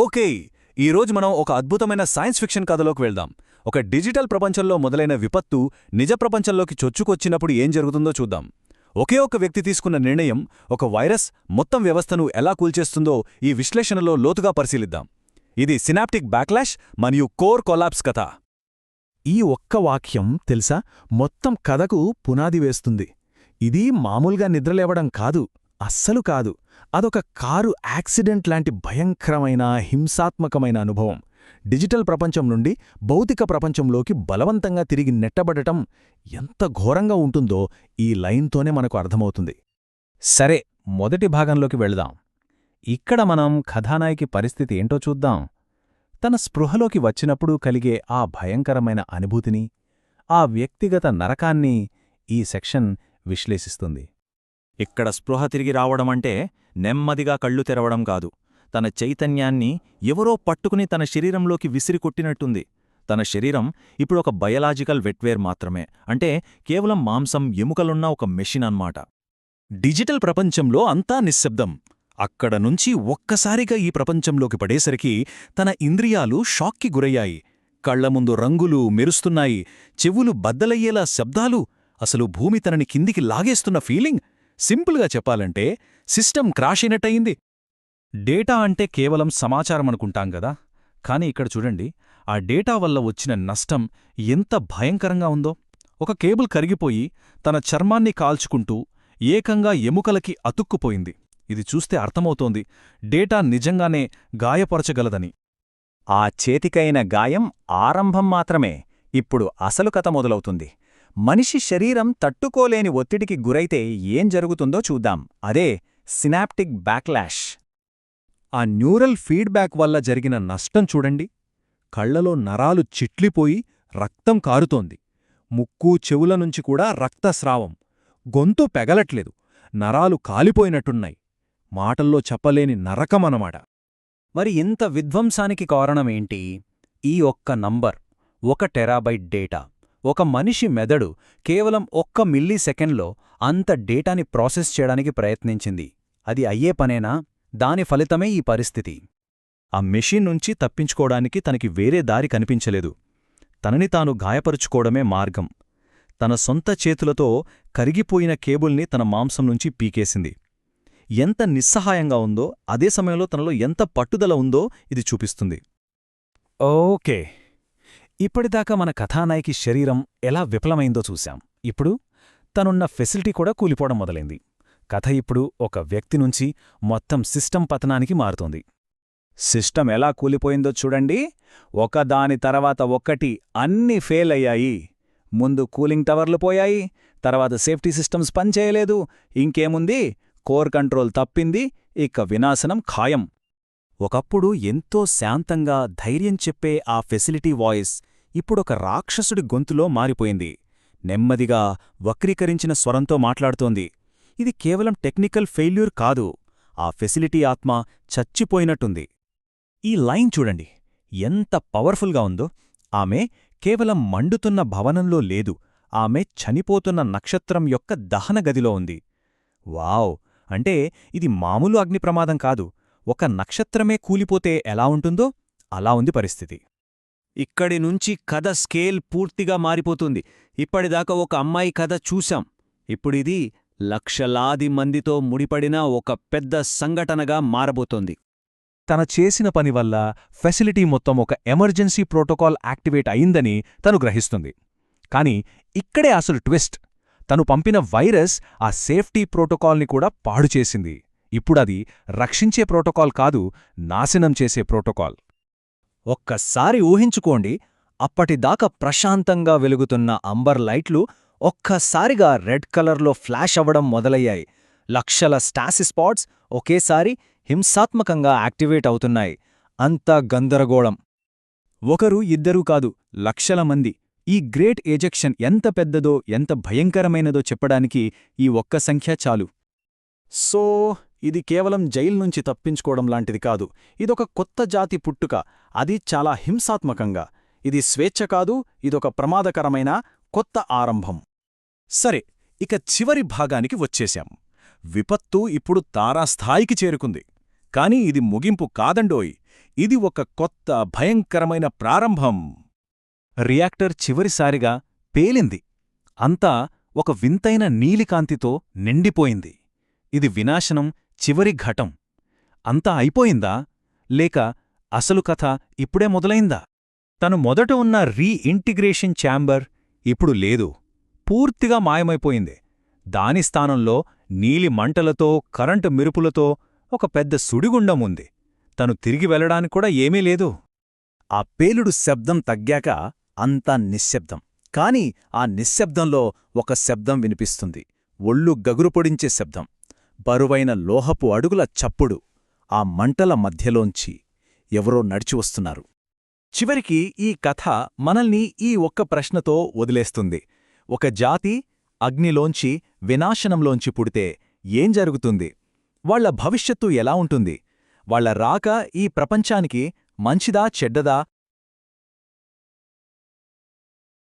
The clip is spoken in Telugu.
ఓకే ఈరోజు మనం ఒక అద్భుతమైన సైన్స్ ఫిక్షన్ కథలోకి వెళ్దాం. ఒక డిజిటల్ ప్రపంచంలో మొదలైన విపత్తు నిజ ప్రపంచంలోకి చొచ్చుకొచ్చినప్పుడు ఏం జరుగుతుందో చూద్దాం. ఒకే ఒక వ్యక్తి తీసుకున్న నిర్ణయం ఒక వైరస్ మొత్తం వ్యవస్థను ఎలా కూల్చేస్తుందో ఈ విశ్లేషణలో లోతుగా పరిశీలిద్దాం. ఇది సినాప్టిక్ బ్యాక్లాష్ మరియు కోర్ కొలాప్స్ కథ. ఈ ఒక్క వాక్యం తెలుసా? మొత్తం కథకు పునాది వేస్తుంది. ఇది మామూలుగా నిద్రలేవడం కాదు. అస్సలు కాదు. అదొక కారు యాక్సిడెంట్ లాంటి భయంకరమైన హింసాత్మకమైన అనుభవం. డిజిటల్ ప్రపంచం నుండి భౌతిక ప్రపంచంలోకి బలవంతంగా తిరిగి నెట్టబడటం ఎంత ఘోరంగా ఉంటుందో ఈ లైన్తోనే మనకు అర్థమవుతుంది. సరే మొదటి భాగంలోకి వెళదాం. ఇక్కడ మనం కథానాయకి పరిస్థితి ఏంటో చూద్దాం. తన స్పృహలోకి వచ్చినప్పుడు కలిగే ఆ భయంకరమైన అనుభూతిని ఆ వ్యక్తిగత నరకాన్ని ఈ సెక్షన్ విశ్లేషిస్తుంది. ఇక్కడ స్పృహ తిరిగి రావడమంటే నెమ్మదిగా కళ్ళు తెరవడం కాదు. తన చైతన్యాన్ని ఎవరో పట్టుకుని తన శరీరంలోకి విసిరికొట్టినట్టుంది తన శరీరం ఇప్పుడు ఒక బయలాజికల్ వెట్వేర్ మాత్రమే. అంటే కేవలం మాంసం ఎముకలున్న ఒక మెషిన్ అన్నమాట. డిజిటల్ ప్రపంచంలో అంతా నిశ్శబ్దం. అక్కడ నుంచి ఒక్కసారిగా ఈ ప్రపంచంలోకి పడేసరికి తన ఇంద్రియాలు షాక్కి గురయ్యాయి. కళ్ళ ముందు రంగులు మెరుస్తున్నాయి. చెవులు బద్దలయ్యేలా శబ్దాలు. అసలు భూమి తనని కిందికి లాగేస్తున్న ఫీలింగ్. సింపుల్గా చెప్పాలంటే సిస్టమ్ క్రాష్ అయినట్టయింది. డేటా అంటే కేవలం సమాచారం అనుకుంటాం గదా? కాని ఇక్కడ చూడండి ఆ డేటా వల్ల వచ్చిన నష్టం ఎంత భయంకరంగా ఉందో. ఒక కేబుల్ కరిగిపోయి తన చర్మాన్ని కాల్చుకుంటూ ఏకంగా ఎముకలకి అతుక్కుపోయింది. ఇది చూస్తే అర్థమవుతోంది డేటా నిజంగానే గాయపరచగలదని. ఆ చేతికైన గాయం ఆరంభం మాత్రమే ఇప్పుడు అసలు కథ మొదలవుతుంది. మనిషి శరీరం తట్టుకోలేని ఒత్తిడికి గురైతే ఏం జరుగుతుందో చూద్దాం. అదే సినాప్టిక్ బ్యాక్లాష్. ఆ న్యూరల్ ఫీడ్బ్యాక్ వల్ల జరిగిన నష్టం చూడండి. కళ్ళలో నరాలు చిట్లిపోయి రక్తం కారుతోంది. ముక్కు చెవుల నుంచి కూడా రక్తస్రావం. గొంతు పెగలట్లేదు. నరాలు కాలిపోయినట్టున్నాయి. మాటల్లో చెప్పలేని నరకమనమాట. మరి ఇంత విధ్వంసానికి కారణమేంటి ఈ ఒక్క నంబర్ ఒక టెరాబైట్ డేటా. ఒక మనిషి మెదడు కేవలం ఒక్క మిల్లీ సెకండ్లో అంత డేటాని ప్రాసెస్ చేయడానికి ప్రయత్నించింది. అది అయ్యే పనేనా? దాని ఫలితమే ఈ పరిస్థితి. ఆ మెషిన్ నుంచి తప్పించుకోవడానికి తనకి వేరే దారి కనిపించలేదు. తనని తాను గాయపరుచుకోవడమే మార్గం. తన సొంత చేతులతో కరిగిపోయిన కేబుల్ని తన మాంసం నుంచి పీకేసింది. ఎంత నిస్సహాయంగా ఉందో అదే సమయంలో తనలో ఎంత పట్టుదల ఉందో ఇది చూపిస్తుంది. ఓకే. ఇప్పటిదాకా మన కథానాయకి శరీరం ఎలా విఫలమైందో చూశాం. ఇప్పుడు తనున్న ఫెసిలిటీ కూడా కూలిపోవడం మొదలైంది. కథ ఇప్పుడు ఒక వ్యక్తి నుంచి మొత్తం సిస్టమ్ పతనానికి మారుతోంది. సిస్టమ్ ఎలా కూలిపోయిందో చూడండి. ఒకదాని తర్వాత ఒక్కటి అన్ని ఫెయిల్ అయ్యాయి. ముందు కూలింగ్ టవర్లు పోయాయి. తర్వాత సేఫ్టీ సిస్టమ్స్ పనిచేయలేదు. ఇంకేముంది? కోర్ కంట్రోల్ తప్పింది. ఇక వినాశనం ఖాయం. ఒకప్పుడు ఎంతో శాంతంగా ధైర్యం చెప్పే ఆ ఫెసిలిటీ వాయిస్ ఇప్పుడొక రాక్షసుడి గొంతులో మారిపోయింది. నెమ్మదిగా వక్రీకరించిన స్వరంతో మాట్లాడుతోంది. ఇది కేవలం టెక్నికల్ ఫెయిల్యూర్ కాదు ఆ ఫెసిలిటీ ఆత్మ చచ్చిపోయినట్టుంది. ఈ లైన్ చూడండి. ఎంత పవర్ఫుల్గా ఉందో. ఆమె కేవలం మండుతున్న భవనంలో లేదు. ఆమె చనిపోతున్న నక్షత్రం యొక్క దహన గదిలో ఉంది. వావ్! అంటే ఇది మామూలు అగ్నిప్రమాదం కాదు. ఒక నక్షత్రమే కూలిపోతే ఎలా ఉంటుందో అలా ఉంది పరిస్థితి. ఇక్కడి నుంచి కథ స్కేల్ పూర్తిగా మారిపోతుంది. ఇప్పటిదాకా ఒక అమ్మాయి కథ చూశాం. ఇప్పుడిది లక్షలాది మందితో ముడిపడిన ఒక పెద్ద సంఘటనగా మారబోతోంది. తన చేసిన పని వల్ల ఫెసిలిటీ మొత్తం ఒక ఎమర్జెన్సీ ప్రోటోకాల్ యాక్టివేట్ అయిందని తను గ్రహిస్తుంది. కాని ఇక్కడే అసలు ట్విస్ట్. తను పంపిన వైరస్ ఆ సేఫ్టీ ప్రోటోకాల్ని కూడా పాడుచేసింది ఇప్పుడది రక్షించే ప్రోటోకాల్ కాదు నాశనం చేసే ప్రోటోకాల్. ఒక్కసారి ఊహించుకోండి అప్పటిదాకా ప్రశాంతంగా వెలుగుతున్న అంబర్ లైట్లు ఒక్కసారిగా రెడ్ కలర్లో ఫ్లాష్ అవ్వడం మొదలయ్యాయి. లక్షల స్టాసి స్పాట్స్ ఒకేసారి హింసాత్మకంగా యాక్టివేట్ అవుతున్నాయి. అంతా గందరగోళం. ఒకరు ఇద్దరూ కాదు లక్షల మంది. ఈ గ్రేట్ ఏజెక్షన్ ఎంత పెద్దదో ఎంత భయంకరమైనదో చెప్పడానికి ఈ ఒక్క సంఖ్య చాలు. సో ఇది కేవలం జైల్ నుంచి తప్పించుకోవడం లాంటిది కాదు. ఇదొక కొత్త జాతి పుట్టుక. అది చాలా హింసాత్మకంగా. ఇది స్వేచ్ఛ కాదు ఇదొక ప్రమాదకరమైన కొత్త ఆరంభం. సరే ఇక చివరి భాగానికి వచ్చేశాం. విపత్తు ఇప్పుడు తారాస్థాయికి చేరుకుంది. కాని ఇది ముగింపు కాదండోయ్. ఇది ఒక కొత్త భయంకరమైన ప్రారంభం. రియాక్టర్ చివరిసారిగా పేలింది. అంతా ఒక వింతైన నీలికాంతితో నిండిపోయింది. ఇది వినాశనం చివరి ఘటం. అంతా అయిపోయిందా? లేక అసలు కథ ఇప్పుడే మొదలైందా? తను మొదట ఉన్న రీఇంటిగ్రేషన్ ఛాంబర్ ఇప్పుడు లేదు. పూర్తిగా మాయమైపోయింది. దాని స్థానంలో నీలి మంటలతో కరెంటు మెరుపులతో ఒక పెద్ద సుడిగుండం ఉంది. తను తిరిగి వెళ్ళడానికి కూడా ఏమీ లేదు. ఆ పేలుడు శబ్దం తగ్గాక అంతా నిశ్శబ్దం. కాని ఆ నిశ్శబ్దంలో ఒక శబ్దం వినిపిస్తుంది. ఒళ్ళు గగురు పొడించే శబ్దం. బరువైన లోహపు అడుగుల చప్పుడు ఆ మంటల మధ్యలోంచి ఎవరో నడిచి వస్తున్నారు. చివరికి ఈ కథ మనల్ని ఈ ఒక్క ప్రశ్నతో వదిలేస్తుంది. ఒక జాతి అగ్నిలోంచి వినాశనంలోంచి పుడితే ఏం జరుగుతుంది? వాళ్ళ భవిష్యత్తు ఎలా ఉంటుంది? వాళ్ళ రాక ఈ ప్రపంచానికి మంచిదా చెడ్డదా?